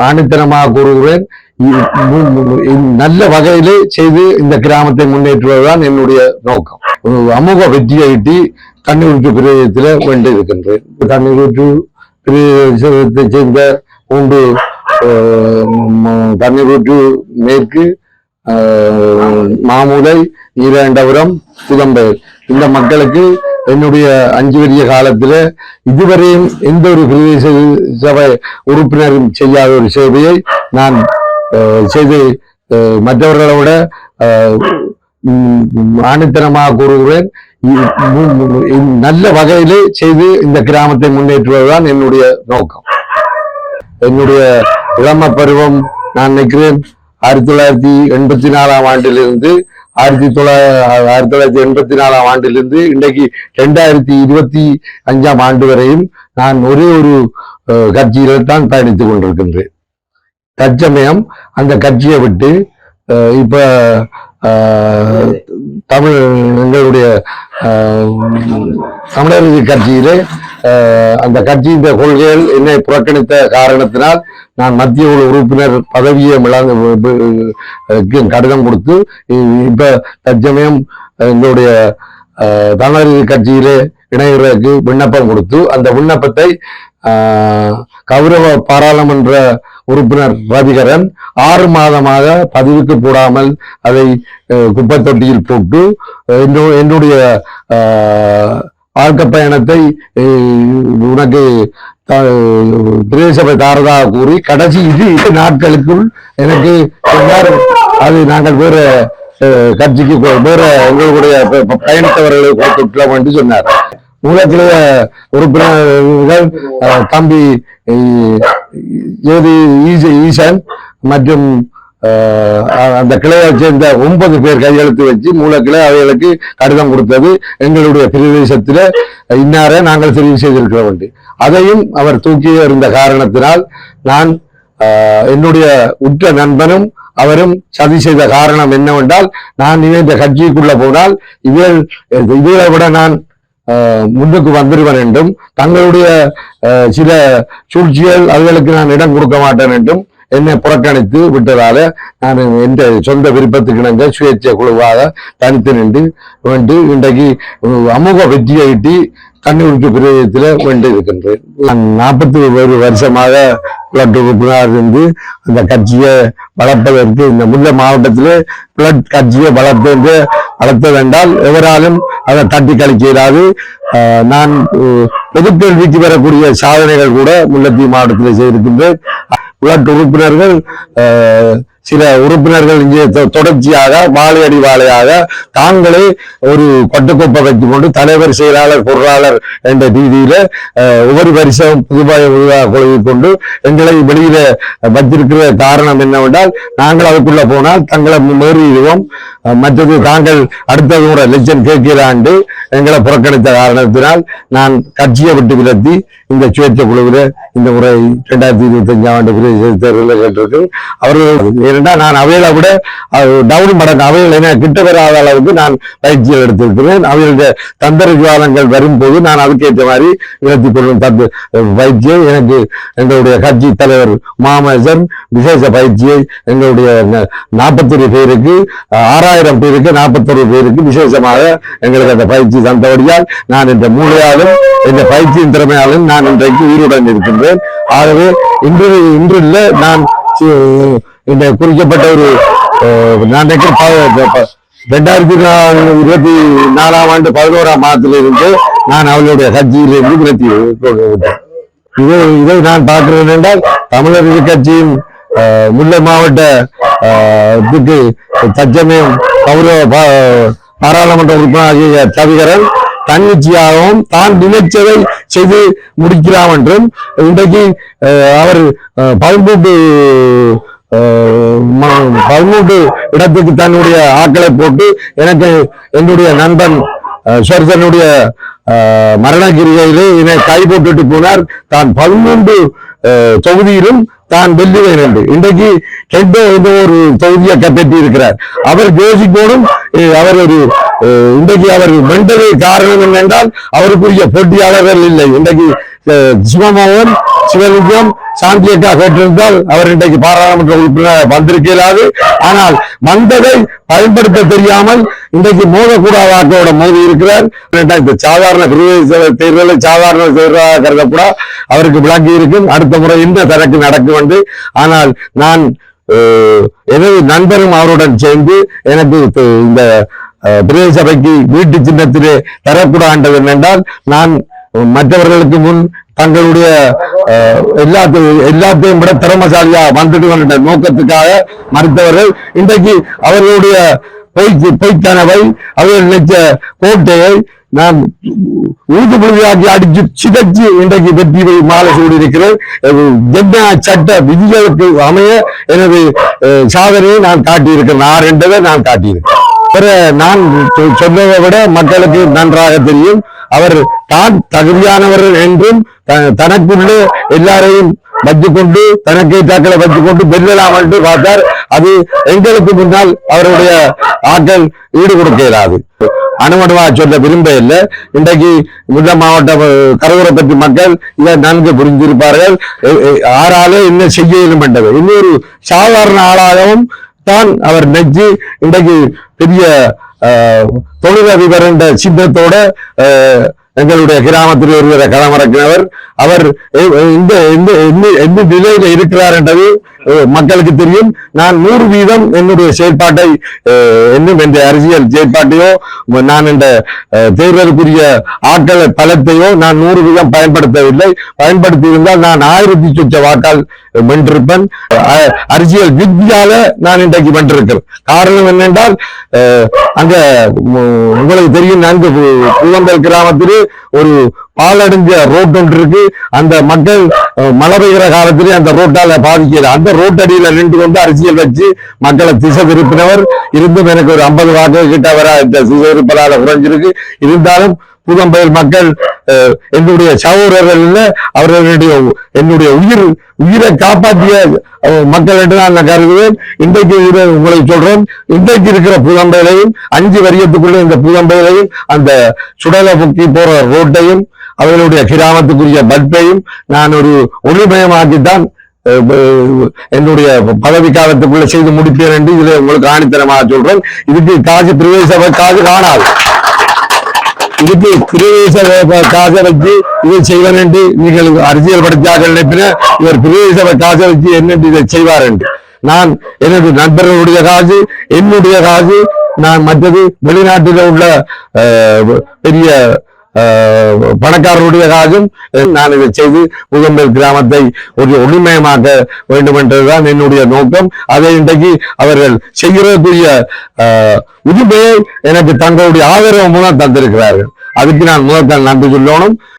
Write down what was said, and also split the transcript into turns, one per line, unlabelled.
ஆணித்தனமாக கூறுகிறேன். நல்ல வகையிலே செய்து இந்த கிராமத்தை முன்னேற்றுவதுதான் என்னுடைய நோக்கம். ஒரு அமோக வெற்றியை ஈட்டி கண்ணூருக்கு பிரதேசத்தில் வேண்டி இருக்கின்றேன். கண்ணூருக்கு பிரதேசத்தை சேர்ந்த மூன்று கண்ணூருக்கு மேற்கு ஆஹ், மாமுலை நீராண்டபுரம் புதம்பெயர் இந்த மக்களுக்கு என்னுடைய அஞ்சு வரிய காலத்துல இதுவரையும் எந்த ஒரு பிரதேச சபை உறுப்பினரும் செய்யாத ஒரு சேவையை நான் செய்து மற்றவர்களை விட உம், ஆணித்தனமாக கூறுகிறேன். நல்ல வகையிலே செய்து இந்த கிராமத்தை முன்னேற்றுவதுதான் என்னுடைய நோக்கம். என்னுடைய இளம பருவம் நான் நினைக்கிறேன் ஆயிரத்தி தொள்ளாயிரத்தி எண்பத்தி நாலாம் ஆண்டிலிருந்து ஆயிரத்தி தொள்ளாயிரத்தி ஆயிரத்தி தொள்ளாயிரத்தி எண்பத்தி நாலாம் ஆண்டிலிருந்து இன்றைக்கு ரெண்டாயிரத்தி இருபத்தி அஞ்சாம் ஆண்டு வரையும் நான் ஒரே ஒரு அஹ், தான் பயணித்துக் கொண்டிருக்கின்றேன். தற்சமயம் அந்த கட்சியை விட்டு அஹ், இப்ப தமிழ் எங்களுடைய அஹ், தமிழரசு கட்சியிலே அந்த கட்சியின் கொள்கைகள் என்னை புறக்கணித்த காரணத்தினால் நான் மத்திய குழு உறுப்பினர் பதவியை இழந்து கடிதம் கொடுத்து இப்ப தற்சமயம் எங்களுடைய அஹ், தமிழரசு கட்சியிலே இணைகிறதுக்கு விண்ணப்பம் கொடுத்து அந்த விண்ணப்பத்தை கௌரவ பாராளுமன்ற உறுப்பினர் ரவிகரன் ஆறு மாதமாக பதிவுக்கு போடாமல் அதை குப்பை தொட்டியில் போட்டு என்னுடைய ஆஹ், பயணத்தை உனக்கு பிரதேசபை தாரதாக கூறி கடைசி இது நாட்களுக்குள் எனக்கு அது நாங்கள் வேற கட்சிக்கு வேற எங்களுடைய பயணித்தவர்களை கொடுத்துட்டோம் என்று சொன்னார். மூலக்கிளைய உறுப்பினர்கள் தம்பி ஏது ஈசன் மற்றும் அந்த கிளையை சேர்ந்த ஒன்பது பேர் கையெழுத்து வச்சு மூலக்கிளை அவைகளுக்கு கடிதம் கொடுத்தது எங்களுடைய பிரதேசத்தில். இன்னார நாங்கள் தெரிவு செய்திருக்கிறோம் அதையும் அவர் தூக்கி இருந்த காரணத்தினால் நான் என்னுடைய உற்ற நண்பனும் அவரும் சதி செய்த காரணம் என்னவென்றால் நான் இதை இந்த கட்சிக்குள்ள போனால் இவள் இதை விட நான் முன்னுக்கு வந்துடுவேன் என்றும் தங்களுடைய சில சூழ்ச்சிகள் அதுகளுக்கு நான் இடம் கொடுக்க மாட்டேன் என்றும் என்னை புறக்கணித்து விட்டதால நான் எந்த சொந்த விருப்பத்துக்கு இணங்க சுயேட்சை குழுவாக தனித்து நின்று வேண்டு இன்றைக்கு சமூக அமோக வெற்றியை ஈட்டி கண்ணுக்கு பிரதேசத்தில் வேண்டு இருக்கின்றேன். நான் நாற்பத்தி ஒரு வருஷமாக பிளட் உறுப்பினராக இருந்து அந்த கட்சியை வளர்ப்பதற்கு இந்த முல்லை மாவட்டத்திலே பிளட் கட்சியை வளர்த்து என்றால் எவராலும் அதை தட்டி கழிக்க நான் பொதுக்கல்விக்கு வரக்கூடிய சாதனைகள் கூட முல்லைத்தீவு மாவட்டத்தில் செய்திருக்கின்றேன். உலட்டு உறுப்பினர்கள் சில உறுப்பினர்கள் இங்கே தொ- தொடர்ச்சியாக வாழையடி வாழையாக தாங்களே ஒரு கொட்டக்கொப்பை வைத்துக் கொண்டு தலைவர் செயலாளர் பொருளாளர் என்ற ரீதியில ஒவ்வொரு வருஷம் புதுபாய உருவாக கொள்கை கொண்டு எங்களை வெளியில வச்சிருக்கிற காரணம் என்னவென்றால் நாங்கள் அதுக்குள்ள போனால் தங்களை மீறிடுவோம். மற்றது தாங்கள் அடுத்த கூட லட்சம் கேட்கிற ஆண்டு எங்களை புறக்கணித்த காரணத்தினால் நான் கட்சியை விட்டு விலத்தி இந்த சுயேட்சை குழுவில் இந்த முறை ரெண்டாயிரத்தி இருபத்தி அஞ்சாம் ஆண்டு பிரதேச தேர்தலில் கேட்டிருக்கு அவர்கள் ஏனென்றால் நான் அவையில விட டவுன் மடங்கு அவைகள் என கிட்ட வராத அளவுக்கு நான் பயிற்சிகள் எடுத்திருக்கிறேன். அவர்களுடைய தந்திர விவாதங்கள் வரும்போது நான் அதுக்கேற்ற மாதிரி விலத்தி கொள்ளும் தந்து பயிற்சியை எனக்கு எங்களுடைய கட்சி தலைவர் மாமேசன் விசேஷ பயிற்சியை எங்களுடைய நாற்பத்தி பேருக்கு ஆறாயிரம் ஆறாயிரம் பேருக்கு நாற்பத்தொரு பேருக்கு விசேஷமாக எங்களுக்கு அந்த பயிற்சி தந்தபடியால் நான் இந்த மூளையாலும் இந்த பயிற்சியின் திறமையாலும் நான் இன்றைக்கு உயிருடன் இருக்கின்றேன். ஆகவே இன்று இன்று இல்லை நான் இந்த குறிக்கப்பட்ட ஒரு நான் ரெண்டாயிரத்தி இருபத்தி நாலாம் ஆண்டு பதினோராம் மாதத்திலிருந்து நான் அவளுடைய கட்சியிலிருந்து விலத்தி இதை இதை நான் பார்க்கிறேன் என்றால் தமிழர் கட்சியின் முல்லை மாவட்ட இதுக்கு தச்சமயம் கௌரவ பாராளுமன்ற உறுப்பினராகிய தவிகரன் தன்னிச்சையாகவும் தான் நினைச்சதை செய்து முடிக்கிறான் என்றும் இன்றைக்கு அவர் அஹ், பதிமூன்று பதிமூன்று இடத்துக்கு தன்னுடைய ஆட்களை போட்டு எனக்கு என்னுடைய நண்பன் அஹ், ஷெர்சனுடைய அஹ், மரணகிரியிலே என்னை கை போட்டுட்டு போனார். தான் பதிமூன்று தொகுதியிலும் தான் வெல்லுவேன் என்று. இன்றைக்கு கெட்ட என்ற ஒரு தொகுதியை கைப்பற்றி இருக்கிறார் அவர் ஜோசிக்கோடும் அஹ், அவர் ஒரு அஹ், இன்றைக்கு அவர் வென்றதை காரணம் என்னென்றால் அவருக்குரிய போட்டியாளர்கள் இல்லை. இன்றைக்கு சிவமோகன் சிவலிங்கம் சாந்தியக்கா கேட்டிருந்தால் அவர் இன்றைக்கு பாராளுமன்ற உறுப்பினர் வந்திருக்கிறாரு ஆனால் மந்ததை பயன்படுத்த தெரியாமல் இன்றைக்கு மோதக்கூடாதாக்கோட மோதி இருக்கிறார். இந்த சாதாரண பிரதேச தேர்தலை சாதாரண தேர்தலாக கருதக்கூடா. அவருக்கு விளங்கி இருக்கும். அடுத்த முறை இந்த தரக்கு நடக்கும் என்று ஆனால் நான் எனது நண்பரும் அவருடன் சேர்ந்து எனக்கு இந்த பிரதேச சபைக்கு வீட்டு சின்னத்திலே தரக்கூடாது என்றால் நான் மற்றவர்களுக்கு முன் தங்களுடைய எல்லாத்தையும் எல்லாத்தையும் விட திறமசாலியா வந்துட்டு வந்துட்ட நோக்கத்துக்காக மறுத்தவர்கள் இன்றைக்கு அவர்களுடைய பொய்க்கு பொய்க்கனவை அவர்கள் நினைச்ச கோட்டையை நான் ஊது புழுதியாக்கி அடிச்சு சிதைச்சு இன்றைக்கு வெற்றி மாலை சூடியிருக்கிறேன் ஜென்னா சட்ட விதிகளுக்கு அமைய எனது சாதனையை நான் காட்டியிருக்கிறேன். நான் என்பதை நான் காட்டியிருக்கிறேன். நான் சொன்னதை விட மக்களுக்கு நன்றாக தெரியும். அவர் தான் தகுதியானவர் என்றும் த- தனக்குள்ளே எல்லாரையும் வச்சுக்கொண்டு தனக்கே தாக்களை வச்சுக்கொண்டு வெல்லலாம் என்று பார்த்தார். அது எங்களுக்கு முன்னால் அவருடைய ஆட்கள் ஈடு கொடுக்க இயலாது அணுவணுவா சொல்ல விரும்ப இல்லை. இன்றைக்கு முல்லை மாவட்ட அஹ், பற்றி மக்கள் இதை நன்கு புரிஞ்சிருப்பார்கள் ஆறாலே என்ன செய்ய இயலும் என்றது. இன்னொரு சாதாரண ஆளாகவும் தான் அவர் நெஞ்சு இன்றைக்கு பெரிய தொழில் தொழிலதிபர் என்ற சின்னத்தோட எங்களுடைய கிராமத்தில் ஒருவரை களமிறக்கினவர் அவர் இந்த எந்த எந்த- நிலையில இருக்கிறார் என்றது மக்களுக்கு தெரியும். நான் நூறு வீதம் என்னுடைய செயல்பாட்டை என்னும் என்ற அரசியல் செயல்பாட்டையோ நான் இந்த தேர்தலுக்குரிய ஆட்கள் பலத்தையோ நான் நூறு வீதம் பயன்படுத்தவில்லை. பயன்படுத்தி இருந்தால் நான் ஆயிரத்தி சொச்ச வாக்கால் வென்றிருப்பேன். அரசியல் வித்தியால நான் இன்றைக்கு வென்றிருக்கிறேன். காரணம் என்னென்றால் அங்க உங்களுக்கு தெரியும் நன்கு பு- கிராமத்திலே கிராமத்தில் ஒரு பாலடைஞ்ச ரோட் ஒன்று இருக்கு. அந்த மக்கள் மழை பெய்கிற காலத்திலே அந்த ரோட்டால பாதிக்கிறது. அந்த ரோட் அடியில நின்று கொண்டு அரசியல் வச்சு மக்களை திசை திருப்பினவர். இருந்தும் எனக்கு ஒரு ஐம்பது வாக்கு கிட்ட வர திசை திருப்பலால குறைஞ்சிருக்கு. இருந்தாலும் புதம்பெயர் மக்கள் என்னுடைய சகோதரர்கள் அவர்களுடைய என்னுடைய உயிர் உயிரை காப்பாற்றிய மக்கள் என்று நான் கருதுவேன். இன்றைக்கு உங்களை சொல்றேன் இன்றைக்கு இருக்கிற புதம்பெயரையும் அஞ்சு வரியத்துக்குள்ள இந்த புதம்பெயரையும் அந்த சுடலை முக்கி போற ரோட்டையும் அவர்களுடைய கிராமத்துக்குரிய பல்பையும் நான் ஒரு ஒளிமயமாக்கித்தான் என்னுடைய பதவி காலத்துக்குள்ள செய்து முடிப்பேன் என்று இதில் உங்களுக்கு ஆணித்தனமாக சொல்றேன். இதுக்கு காசு பிரதேச காசு காணாது. இதுக்கு பிரதேச காசை வச்சு இதை செய்வன் என்று நீங்கள் அரசியல் படித்தார்கள் நினைப்பின இவர் பிரதேச காசை வச்சு என்ன இதை செய்வார் என்று நான் எனது நண்பர்களுடைய காசு என்னுடைய காசு நான் மற்றது வெளிநாட்டில் உள்ள அஹ், பெரிய பணக்காரருடைய காசும் நான் இதை செய்து முகம்பல் கிராமத்தை ஒரு ஒளிமயமாக்க வேண்டும் என்றதுதான் என்னுடைய நோக்கம். அதை இன்றைக்கு அவர்கள் செய்கிறதுக்குரிய உரிமையை எனக்கு தங்களுடைய ஆதரவு மூலம் தந்திருக்கிறார்கள். அதுக்கு நான் முதல் நன்றி சொல்லணும்.